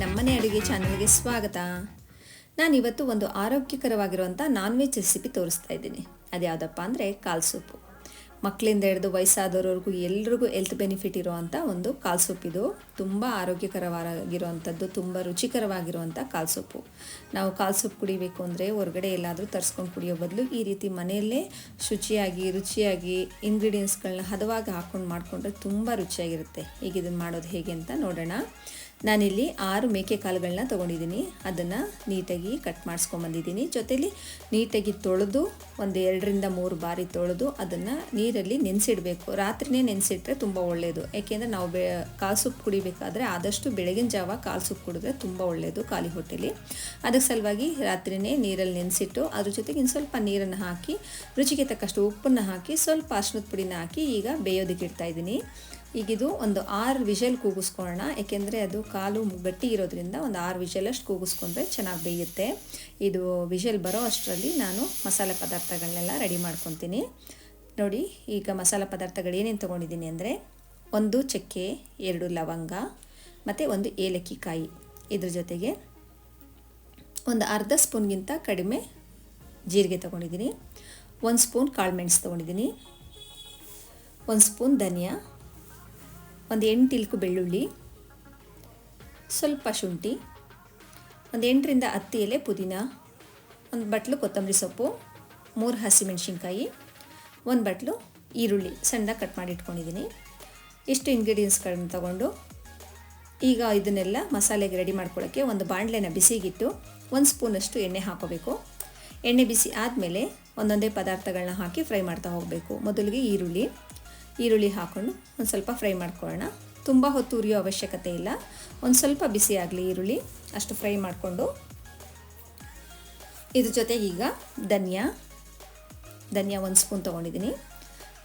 ಮನೆ ಅಡುಗೆ ಚಾನಲ್ಗೆ ಸ್ವಾಗತ. ನಾನು ಇವತ್ತು ಒಂದು ಆರೋಗ್ಯಕರವಾಗಿರುವಂಥ ನಾನ್ ವೆಜ್ ರೆಸಿಪಿ ತೋರಿಸ್ತಾ ಇದ್ದೀನಿ. ಅದ್ಯಾವುದಪ್ಪ ಅಂದರೆ ಕಾಲ್ ಸೂಪು. ಮಕ್ಕಳಿಂದ ಹಿಡಿದು ವಯಸ್ಸಾದವರವರೆಗೂ ಎಲ್ರಿಗೂ ಹೆಲ್ತ್ ಬೆನಿಫಿಟ್ ಇರುವಂಥ ಒಂದು ಕಾಲು ಸೂಪ್ ಇದು. ತುಂಬ ಆರೋಗ್ಯಕರವಾಗಿರುವಂಥದ್ದು ತುಂಬ ರುಚಿಕರವಾಗಿರುವಂಥ ಕಾಲ್ ಸೂಪು. ನಾವು ಕಾಲ್ ಸೂಪ್ ಕುಡಿಬೇಕು ಅಂದರೆ ಹೊರಗಡೆ ಎಲ್ಲಾದರೂ ತರಿಸ್ಕೊಂಡು ಕುಡಿಯೋ ಬದಲು ಈ ರೀತಿ ಮನೆಯಲ್ಲೇ ಶುಚಿಯಾಗಿ, ರುಚಿಯಾಗಿ ಇಂಗ್ರೀಡಿಯೆಂಟ್ಸ್ಗಳನ್ನ ಹದವಾಗಿ ಹಾಕ್ಕೊಂಡು ಮಾಡಿಕೊಂಡ್ರೆ ತುಂಬ ರುಚಿಯಾಗಿರುತ್ತೆ. ಈಗ ಇದನ್ನು ಮಾಡೋದು ಹೇಗೆ ಅಂತ ನೋಡೋಣ. ನಾನಿಲ್ಲಿ ಆರು ಮೇಕೆ ಕಾಲುಗಳನ್ನ ತೊಗೊಂಡಿದ್ದೀನಿ. ಅದನ್ನು ನೀಟಾಗಿ ಕಟ್ ಮಾಡಿಸ್ಕೊಂಬಂದಿದ್ದೀನಿ. ಜೊತೇಲಿ ನೀಟಾಗಿ ತೊಳೆದು, ಒಂದು ಎರಡರಿಂದ ಮೂರು ಬಾರಿ ತೊಳೆದು ಅದನ್ನು ನೀರಲ್ಲಿ ನೆನೆಸಿಡಬೇಕು. ರಾತ್ರಿನೇ ನೆನೆಸಿಟ್ರೆ ತುಂಬ ಒಳ್ಳೆಯದು ಯಾಕೆಂದರೆ ನಾವು ಬೆ, ಕಾಲು ಸೊಪ್ಪು ಕುಡಿಬೇಕಾದ್ರೆ ಆದಷ್ಟು ಬೆಳಗಿನ ಜಾವ ಕಾಲು ಸೊಪ್ಪು ಕುಡಿದ್ರೆ ತುಂಬ ಒಳ್ಳೆಯದು ಖಾಲಿ ಹೊಟ್ಟೆಲಿ. ಅದಕ್ಕೆ ಸಲುವಾಗಿ ರಾತ್ರಿನೇ ನೀರಲ್ಲಿ ನೆನೆಸಿಟ್ಟು, ಅದ್ರ ಜೊತೆಗೆ ಇನ್ನು ಸ್ವಲ್ಪ ನೀರನ್ನು ಹಾಕಿ, ರುಚಿಗೆ ತಕ್ಕಷ್ಟು ಉಪ್ಪನ್ನು ಹಾಕಿ, ಸ್ವಲ್ಪ ಅರ್ಶಿನದ ಪುಡಿನ ಹಾಕಿ ಈಗ ಬೇಯೋದಕ್ಕೆ ಇಡ್ತಾ ಇದ್ದೀನಿ. ಈಗಿದು ಒಂದು ಆರು ವಿಷಲ್ ಕೂಗಿಸ್ಕೊಳ್ಳೋಣ, ಏಕೆಂದರೆ ಅದು ಕಾಲು ಗಟ್ಟಿ ಇರೋದ್ರಿಂದ ಒಂದು ಆರು ವಿಷಲಷ್ಟು ಕೂಗಿಸ್ಕೊಂಡ್ರೆ ಚೆನ್ನಾಗಿ ಬೇಯುತ್ತೆ. ಇದು ವಿಷಲ್ ಬರೋ ಅಷ್ಟರಲ್ಲಿ ನಾನು ಮಸಾಲೆ ಪದಾರ್ಥಗಳನ್ನೆಲ್ಲ ರೆಡಿ ಮಾಡ್ಕೊತೀನಿ. ನೋಡಿ, ಈಗ ಮಸಾಲೆ ಪದಾರ್ಥಗಳು ಏನೇನು ತೊಗೊಂಡಿದ್ದೀನಿ ಅಂದರೆ ಒಂದು ಚಕ್ಕೆ, ಎರಡು ಲವಂಗ, ಮತ್ತು ಒಂದು ಏಲಕ್ಕಿ ಕಾಯಿ ಇದ್ರ ಜೊತೆಗೆ ಒಂದು ಅರ್ಧ ಸ್ಪೂನ್ಗಿಂತ ಕಡಿಮೆ ಜೀರಿಗೆ ತೊಗೊಂಡಿದ್ದೀನಿ. ಒಂದು ಸ್ಪೂನ್ ಕಾಳುಮೆಣಸು ತೊಗೊಂಡಿದ್ದೀನಿ. ಒಂದು ಸ್ಪೂನ್ ಧನಿಯಾ. ಒಂದು ಎಂಟು ಇಲ್ಕು ಬೆಳ್ಳುಳ್ಳಿ, ಸ್ವಲ್ಪ ಶುಂಠಿ, ಒಂದು ಎಂಟರಿಂದ ಹತ್ತು ಎಲೆ ಪುದೀನ, ಒಂದು ಬಟ್ಲು ಕೊತ್ತಂಬರಿ ಸೊಪ್ಪು, ಮೂರು ಹಸಿಮೆಣ್ಸಿನ್ಕಾಯಿ, ಒಂದು ಬಟ್ಲು ಈರುಳ್ಳಿ ಸಣ್ಣ ಕಟ್ ಮಾಡಿ ಇಟ್ಕೊಂಡಿದ್ದೀನಿ. ಇಷ್ಟು ಇಂಗ್ರೀಡಿಯೆಂಟ್ಸ್ಗಳನ್ನ ತಗೊಂಡು ಈಗ ಇದನ್ನೆಲ್ಲ ಮಸಾಲೆಗೆ ರೆಡಿ ಮಾಡ್ಕೊಳ್ಳೋಕ್ಕೆ ಒಂದು ಬಾಣಲೆನ ಬಿಸಿಗಿಟ್ಟು ಒಂದು ಸ್ಪೂನಷ್ಟು ಎಣ್ಣೆ ಹಾಕೋಬೇಕು. ಎಣ್ಣೆ ಬಿಸಿ ಆದಮೇಲೆ ಒಂದೊಂದೇ ಪದಾರ್ಥಗಳನ್ನ ಹಾಕಿ ಫ್ರೈ ಮಾಡ್ತಾ ಹೋಗಬೇಕು. ಮೊದಲಿಗೆ ಈರುಳ್ಳಿ ಈರುಳ್ಳಿ ಹಾಕ್ಕೊಂಡು ಒಂದು ಸ್ವಲ್ಪ ಫ್ರೈ ಮಾಡ್ಕೊಳ್ಳೋಣ. ತುಂಬ ಹೊತ್ತು ಉರಿಯೋ ಅವಶ್ಯಕತೆ ಇಲ್ಲ. ಒಂದು ಸ್ವಲ್ಪ ಬಿಸಿ ಆಗಲಿ ಈರುಳ್ಳಿ, ಅಷ್ಟು ಫ್ರೈ ಮಾಡಿಕೊಂಡು. ಇದ್ರ ಜೊತೆಗೆ ಈಗ ಧನಿಯಾ ಧನಿಯಾ ಒಂದು ಸ್ಪೂನ್ ತೊಗೊಂಡಿದ್ದೀನಿ.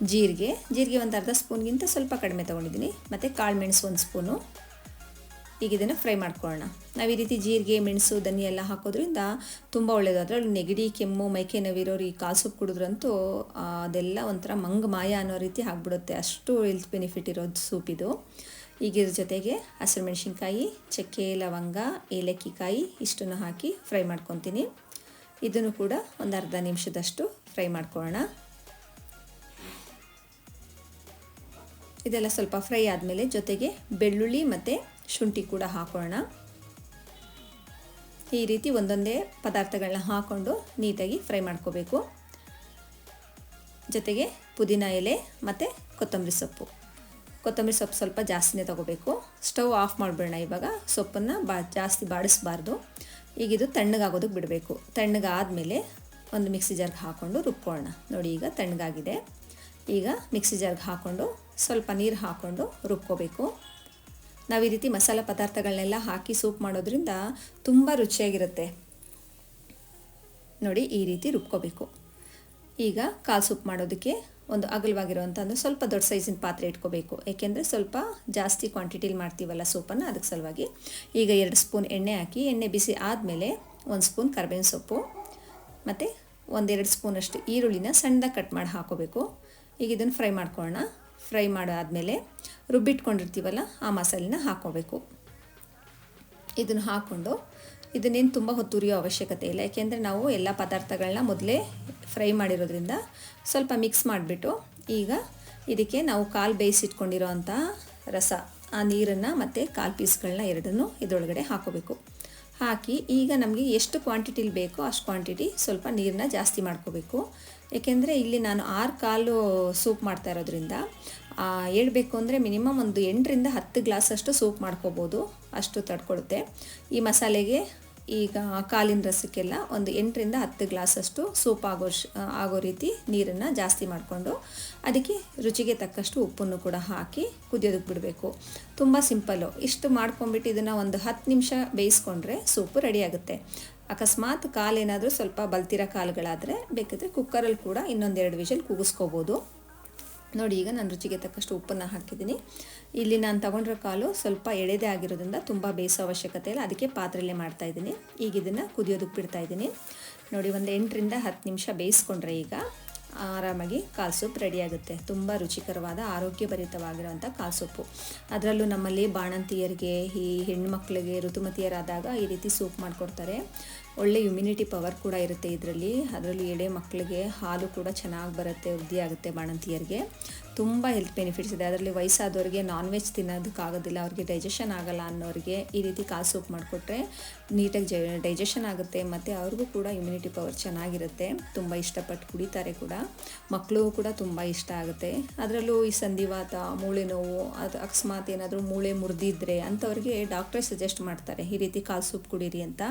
ಜೀರಿಗೆ ಜೀರಿಗೆ ಒಂದು ಅರ್ಧ ಸ್ಪೂನ್ಗಿಂತ ಸ್ವಲ್ಪ ಕಡಿಮೆ ತೊಗೊಂಡಿದ್ದೀನಿ. ಮತ್ತು ಕಾಳು ಮೆಣಸು ಒಂದು ಸ್ಪೂನು. ಈಗ ಇದನ್ನು ಫ್ರೈ ಮಾಡ್ಕೊಳ್ಳೋಣ. ನಾವು ಈ ರೀತಿ ಜೀರಿಗೆ, ಮೆಣಸು ಧನಿ ಎಲ್ಲ ಹಾಕೋದ್ರಿಂದ ತುಂಬ ಒಳ್ಳೆಯದು ಅದರಲ್ಲಿ ನೆಗಡಿ, ಕೆಮ್ಮು, ಮೈಕೈ ನೋವಿರೋರು ಈ ಕಾಸು ಕುಡಿದ್ರಂತೂ ಅದೆಲ್ಲ ಒಂಥರ ಮಂಗ ಮಾಯ ಅನ್ನೋ ರೀತಿ ಆಗಿಬಿಡುತ್ತೆ. ಅಷ್ಟು ಹೆಲ್ತ್ ಬೆನಿಫಿಟ್ ಇರೋದು ಸೂಪ್ ಇದು. ಈಗ ಇದ್ರ ಜೊತೆಗೆ ಹಸಿರು ಮೆಣಸಿನ್ಕಾಯಿ, ಚಕ್ಕೆ, ಲವಂಗ ಏಲಕ್ಕಿ ಕಾಯಿ ಇಷ್ಟನ್ನು ಹಾಕಿ ಫ್ರೈ ಮಾಡ್ಕೊತೀನಿ. ಇದನ್ನು ಕೂಡ ಒಂದು ಅರ್ಧ ನಿಮಿಷದಷ್ಟು ಫ್ರೈ ಮಾಡ್ಕೊಳ್ಳೋಣ. ಇದೆಲ್ಲ ಸ್ವಲ್ಪ ಫ್ರೈ ಆದಮೇಲೆ ಜೊತೆಗೆ ಬೆಳ್ಳುಳ್ಳಿ ಮತ್ತು ಶುಂಠಿ ಕೂಡ ಹಾಕೋಣ ಈ ರೀತಿ ಒಂದೊಂದೇ ಪದಾರ್ಥಗಳನ್ನ ಹಾಕ್ಕೊಂಡು ನೀಟಾಗಿ ಫ್ರೈ ಮಾಡ್ಕೋಬೇಕು. ಜೊತೆಗೆ ಪುದೀನ ಎಲೆ ಮತ್ತು ಕೊತ್ತಂಬರಿ ಸೊಪ್ಪು. ಕೊತ್ತಂಬರಿ ಸೊಪ್ಪು ಸ್ವಲ್ಪ ಜಾಸ್ತಿನೇ ತೊಗೋಬೇಕು. ಸ್ಟವ್ ಆಫ್ ಮಾಡಿಬಿಡೋಣ ಇವಾಗ. ಸೊಪ್ಪನ್ನು ಬಾ ಜಾಸ್ತಿ ಬಾಡಿಸ್ಬಾರ್ದು. ಈಗ ಇದು ತಣ್ಣಗಾಗೋದಕ್ಕೆ ಬಿಡಬೇಕು. ತಣ್ಣಗಾದಮೇಲೆ ಒಂದು ಮಿಕ್ಸಿ ಜಾರ್ಗೆ ಹಾಕ್ಕೊಂಡು ರುಬ್ಕೊಳ್ಳೋಣ. ನೋಡಿ ಈಗ ತಣ್ಣಗಾಗಿದೆ. ಈಗ ಮಿಕ್ಸಿ ಜಾರ್ಗೆ ಹಾಕ್ಕೊಂಡು ಸ್ವಲ್ಪ ನೀರು ಹಾಕ್ಕೊಂಡು ರುಬ್ಕೋಬೇಕು. ನಾವು ಈ ರೀತಿ ಮಸಾಲೆ ಪದಾರ್ಥಗಳನ್ನೆಲ್ಲ ಹಾಕಿ ಸೂಪ್ ಮಾಡೋದ್ರಿಂದ ತುಂಬ ರುಚಿಯಾಗಿರುತ್ತೆ. ನೋಡಿ ಈ ರೀತಿ ರುಬ್ಕೋಬೇಕು. ಈಗ ಕಾಲು ಸೂಪ್ ಮಾಡೋದಕ್ಕೆ ಒಂದು ಅಗಲವಾಗಿರುವಂಥ ಅಂದರೆ ಸ್ವಲ್ಪ ದೊಡ್ಡ ಸೈಜಿನ ಪಾತ್ರೆ ಇಟ್ಕೋಬೇಕು. ಏಕೆಂದರೆ ಸ್ವಲ್ಪ ಜಾಸ್ತಿ ಕ್ವಾಂಟಿಟಿಲಿ ಮಾಡ್ತೀವಲ್ಲ ಸೂಪನ್ನು ಅದಕ್ಕೆ ಸಲುವಾಗಿ. ಈಗ ಎರಡು ಸ್ಪೂನ್ ಎಣ್ಣೆ ಹಾಕಿ, ಎಣ್ಣೆ ಬಿಸಿ ಆದಮೇಲೆ ಒಂದು ಸ್ಪೂನ್ ಕರ್ಬೇವಿನ ಸೊಪ್ಪು, ಮತ್ತು ಒಂದೆರಡು ಸ್ಪೂನಷ್ಟು ಈರುಳ್ಳಿನ ಸಣ್ಣದಾಗಿ ಕಟ್ ಮಾಡಿ ಹಾಕೋಬೇಕು. ಈಗ ಇದನ್ನು ಫ್ರೈ ಮಾಡ್ಕೊಳ್ಳೋಣ ಫ್ರೈ ಮಾಡಾದಮೇಲೆ ರುಬ್ಬಿಟ್ಕೊಂಡಿರ್ತೀವಲ್ಲ ಆ ಮಸಾಲೆನ ಹಾಕೋಬೇಕು ಇದನ್ನು ಹಾಕ್ಕೊಂಡು ಇದನ್ನೇನು ತುಂಬ ಹೊತ್ತು ಉರಿಯೋ ಅವಶ್ಯಕತೆ ಇಲ್ಲ. ಯಾಕೆಂದರೆ ನಾವು ಎಲ್ಲ ಪದಾರ್ಥಗಳನ್ನ ಮೊದಲೇ ಫ್ರೈ ಮಾಡಿರೋದ್ರಿಂದ ಸ್ವಲ್ಪ ಮಿಕ್ಸ್ ಮಾಡಿಬಿಟ್ಟು ಈಗ ಇದಕ್ಕೆ ನಾವು ಕಾಲು ಬೇಯಿಸಿಟ್ಕೊಂಡಿರೋ ರಸ, ಆ ನೀರನ್ನು ಮತ್ತು ಕಾಲು ಪೀಸ್ಗಳನ್ನ ಎರಡನ್ನೂ ಇದರೊಳಗಡೆ ಹಾಕೋಬೇಕು ಹಾಕಿ ಈಗ ನಮಗೆ ಎಷ್ಟು ಕ್ವಾಂಟಿಟಿಲಿ ಬೇಕೋ ಅಷ್ಟು ಕ್ವಾಂಟಿಟಿ ಸ್ವಲ್ಪ ನೀರನ್ನ ಜಾಸ್ತಿ ಮಾಡ್ಕೋಬೇಕು. ಏಕೆಂದರೆ ಇಲ್ಲಿ ನಾನು ಆರು ಕಾಲು ಸೂಪ್ ಮಾಡ್ತಾ ಇರೋದ್ರಿಂದ ಹೇಳಬೇಕು ಅಂದರೆ ಮಿನಿಮಮ್ ಒಂದು ಎಂಟರಿಂದ ಹತ್ತು ಗ್ಲಾಸಷ್ಟು ಸೂಪ್ ಮಾಡ್ಕೋಬೋದು. ಅಷ್ಟು ತಡ್ಕೊಳುತ್ತೆ. ಈ ಮಸಾಲೆಗೆ ಈಗ ಕಾಲಿನ ರಸಕ್ಕೆಲ್ಲ ಒಂದು ಎಂಟರಿಂದ ಹತ್ತು ಗ್ಲಾಸಷ್ಟು ಸೂಪ್ ಆಗೋ ಆಗೋ ರೀತಿ ನೀರನ್ನು ಜಾಸ್ತಿ ಮಾಡಿಕೊಂಡು ಅದಕ್ಕೆ ರುಚಿಗೆ ತಕ್ಕಷ್ಟು ಉಪ್ಪನ್ನು ಕೂಡ ಹಾಕಿ ಕುದಿಯೋದಕ್ಕೆ ಬಿಡಬೇಕು. ತುಂಬ ಸಿಂಪಲ್ಲು. ಇಷ್ಟು ಮಾಡ್ಕೊಂಬಿಟ್ಟು ಇದನ್ನು ಒಂದು ಹತ್ತು ನಿಮಿಷ ಬೇಯಿಸ್ಕೊಂಡ್ರೆ ಸೂಪು ರೆಡಿ ಆಗುತ್ತೆ. ಅಕಸ್ಮಾತ್ ಕಾಲೇನಾದರೂ ಸ್ವಲ್ಪ ಬಲ್ತಿರೋ ಕಾಲುಗಳಾದರೆ ಬೇಕಿದ್ರೆ ಕುಕ್ಕರಲ್ಲಿ ಕೂಡ ಇನ್ನೊಂದೆರಡು ವಿಷಲ್ ಕೂಗಿಸ್ಕೋಬೋದು ನೋಡಿ, ಈಗ ನಾನು ರುಚಿಗೆ ತಕ್ಕಷ್ಟು ಉಪ್ಪನ್ನು ಹಾಕಿದ್ದೀನಿ. ಇಲ್ಲಿ ನಾನು ತಗೊಂಡಿರೋ ಕಾಲು ಸ್ವಲ್ಪ ಎಳೆದೇ ಆಗಿರೋದ್ರಿಂದ ತುಂಬ ಬೇಯಿಸೋ ಅವಶ್ಯಕತೆ ಇಲ್ಲ. ಅದಕ್ಕೆ ಪಾತ್ರೆಯಲ್ಲೇ ಮಾಡ್ತಾಯಿದ್ದೀನಿ ಈಗ ಇದನ್ನು ಕುದಿಯೋದಕ್ಕೆ ಬಿಡ್ತಾ ಇದ್ದೀನಿ. ನೋಡಿ, ಒಂದು ಎಂಟರಿಂದ ಹತ್ತು ನಿಮಿಷ ಬೇಯಿಸ್ಕೊಂಡ್ರೆ ಈಗ ಆರಾಮಾಗಿ ಕಾಲು ಸೂಪ್ ರೆಡಿಯಾಗುತ್ತೆ ತುಂಬ ರುಚಿಕರವಾದ ಆರೋಗ್ಯಭರಿತವಾಗಿರುವಂಥ ಕಾಲು ಸೂಪು. ಅದರಲ್ಲೂ ನಮ್ಮಲ್ಲಿ ಬಾಣಂತಿಯರಿಗೆ, ಈ ಹೆಣ್ಣುಮಕ್ಳಿಗೆ ಋತುಮತಿಯರಾದಾಗ ಈ ರೀತಿ ಸೂಪ್ ಮಾಡಿಕೊಡ್ತಾರೆ. ಒಳ್ಳೆ ಇಮ್ಯುನಿಟಿ ಪವರ್ ಕೂಡ ಇರುತ್ತೆ ಇದರಲ್ಲಿ. ಅದರಲ್ಲಿ ಎಳೆ ಮಕ್ಕಳಿಗೆ ಹಾಲು ಕೂಡ ಚೆನ್ನಾಗಿ ಬರುತ್ತೆ, ವೃದ್ಧಿ ಆಗುತ್ತೆ ಬಾಣಂತಿಯರಿಗೆ. ತುಂಬ ಹೆಲ್ತ್ ಬೆನಿಫಿಟ್ಸ್ ಇದೆ. ಅದರಲ್ಲಿ ವಯಸ್ಸಾದವ್ರಿಗೆ ನಾನ್ ವೆಜ್ ತಿನ್ನೋದಕ್ಕಾಗೋದಿಲ್ಲ ಅವ್ರಿಗೆ ಡೈಜೆಷನ್ ಆಗಲ್ಲ ಅನ್ನೋರಿಗೆ ಈ ರೀತಿ ಕಾಲು ಸೂಪ್ ಮಾಡಿಕೊಟ್ರೆ ನೀಟಾಗಿ ಜೈ ಡೈಜೆಷನ್ ಆಗುತ್ತೆ. ಮತ್ತು ಅವ್ರಿಗೂ ಕೂಡ ಇಮ್ಯುನಿಟಿ ಪವರ್ ಚೆನ್ನಾಗಿರುತ್ತೆ. ತುಂಬ ಇಷ್ಟಪಟ್ಟು ಕುಡಿತಾರೆ ಕೂಡ. ಮಕ್ಕಳು ಕೂಡ ತುಂಬ ಇಷ್ಟ ಆಗುತ್ತೆ. ಅದರಲ್ಲೂ ಈ ಸಂಧಿವಾತ, ಮೂಳೆ ನೋವು, ಅದು ಅಕಸ್ಮಾತ್ ಏನಾದರೂ ಮೂಳೆ ಮುರಿದಿದ್ರೆ ಅಂಥವ್ರಿಗೆ ಡಾಕ್ಟ್ರೇ ಸಜೆಸ್ಟ್ ಮಾಡ್ತಾರೆ. ಈ ರೀತಿ ಕಾಲು ಸೂಪ್ ಕುಡೀರಿ ಅಂತ.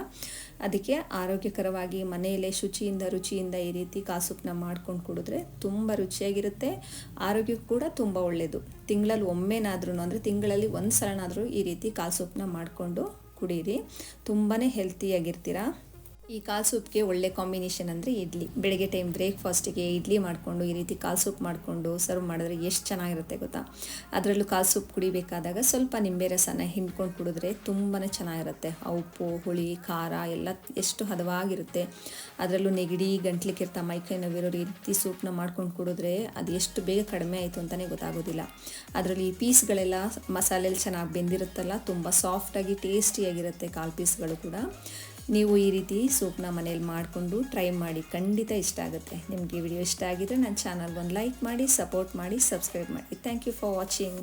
ಅದಕ್ಕೆ ಆರೋಗ್ಯಕರವಾಗಿ ಮನೆಯಲ್ಲೇ ಶುಚಿಯಿಂದ, ರುಚಿಯಿಂದ ಈ ರೀತಿ ಕಾಸುಪ್ನ ಮಾಡ್ಕೊಂಡು ಕುಡಿದ್ರೆ ತುಂಬ ರುಚಿಯಾಗಿರುತ್ತೆ, ಆರೋಗ್ಯಕ್ಕೆ ಕೂಡ ತುಂಬ ಒಳ್ಳೆಯದು ತಿಂಗಳಲ್ಲಿ ಒಮ್ಮೆನಾದ್ರೂ, ಅಂದರೆ ತಿಂಗಳಲ್ಲಿ ಒಂದು ಸಲನಾದರೂ ಈ ರೀತಿ ಕಾಸುಪ್ನ ಮಾಡಿಕೊಂಡು ಕುಡೀರಿ. ತುಂಬಾ ಹೆಲ್ತಿಯಾಗಿರ್ತೀರ ಈ ಕಾಲು ಸೂಪ್ಗೆ ಒಳ್ಳೆ ಕಾಂಬಿನೇಷನ್ ಅಂದರೆ ಇಡ್ಲಿ. ಬೆಳಗ್ಗೆ ಟೈಮ್ ಬ್ರೇಕ್ಫಾಸ್ಟಿಗೆ ಇಡ್ಲಿ ಮಾಡಿಕೊಂಡು, ಈ ರೀತಿ ಕಾಲ್ ಸೂಪ್ ಮಾಡಿಕೊಂಡು ಸರ್ವ್ ಮಾಡಿದ್ರೆ ಎಷ್ಟು ಚೆನ್ನಾಗಿರುತ್ತೆ ಗೊತ್ತಾ? ಅದರಲ್ಲೂ ಕಾಲು ಸೂಪ್ ಕುಡಿಬೇಕಾದಾಗ ಸ್ವಲ್ಪ ನಿಂಬೆ ರಸನ ಹಿಂಡ್ಕೊಂಡು ಕುಡಿದ್ರೆ ತುಂಬಾ ಚೆನ್ನಾಗಿರುತ್ತೆ. ಆ ಉಪ್ಪು, ಹುಳಿ, ಖಾರ ಎಲ್ಲ ಎಷ್ಟು ಹದವಾಗಿರುತ್ತೆ. ಅದರಲ್ಲೂ ನೆಗಡಿ ಗಂಟ್ಲಿಕ್ಕಿರ್ತಾ ಮೈಕೈ ನೋವಿರೋ ರೀತಿ ಸೂಪ್ನ ಮಾಡ್ಕೊಂಡು ಕುಡಿದ್ರೆ ಅದು ಎಷ್ಟು ಬೇಗ ಕಡಿಮೆ ಆಯಿತು ಅಂತಲೇ ಗೊತ್ತಾಗೋದಿಲ್ಲ. ಅದರಲ್ಲಿ ಈ ಪೀಸ್ಗಳೆಲ್ಲ ಮಸಾಲೆಯಲ್ಲಿ ಚೆನ್ನಾಗಿ ಬೆಂದಿರುತ್ತಲ್ಲ, ತುಂಬ ಸಾಫ್ಟಾಗಿ ಟೇಸ್ಟಿಯಾಗಿರುತ್ತೆ ಕಾಲು ಪೀಸ್ಗಳು ಕೂಡ. ನೀವು ಈ ರೀತಿ ಸೂಪ್ನ ಮನೇಲಿ ಮಾಡಿಕೊಂಡು ಟ್ರೈ ಮಾಡಿ ಖಂಡಿತ ಇಷ್ಟ ಆಗುತ್ತೆ. ನಿಮಗೆ ವಿಡಿಯೋ ಇಷ್ಟ ಆಗಿದ್ರೆ ನನ್ನ ಚಾನಲ್ಗೆ ಒಂದು ಲೈಕ್ ಮಾಡಿ ಸಪೋರ್ಟ್ ಮಾಡಿ ಸಬ್ಸ್ಕ್ರೈಬ್ ಮಾಡಿ. Thank you for watching